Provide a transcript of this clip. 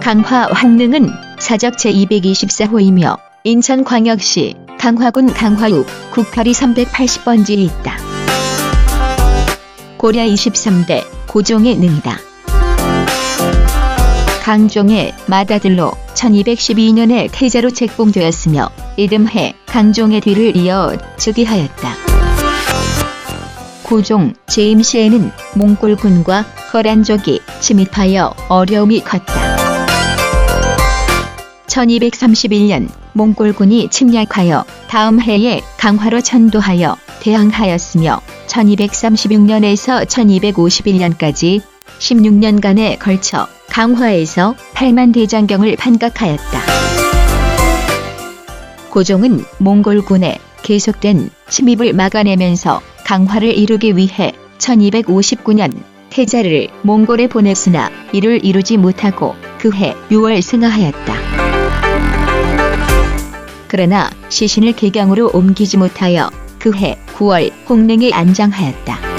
강화 황릉은 사적 제224호이며 인천광역시 강화군 강화읍 국파리 380번지에 있다. 고려 23대 고종의 능이다. 강종의 맏아들로 1212년에 태자로 책봉되었으며 이듬해 강종의 뒤를 이어 즉위하였다. 고종 재임 시에는 몽골군과 거란족이 침입하여 어려움이 컸다. 1231년 몽골군이 침략하여 다음 해에 강화로 천도하여 대항하였으며 1236년에서 1251년까지 16년간에 걸쳐 강화에서 8만 대장경을 판각하였다. 고종은 몽골군의 계속된 침입을 막아내면서 강화를 이루기 위해 1259년 태자를 몽골에 보냈으나 이를 이루지 못하고 그해 6월 승하하였다. 그러나 시신을 개경으로 옮기지 못하여 그해 9월 홍릉에 안장하였다.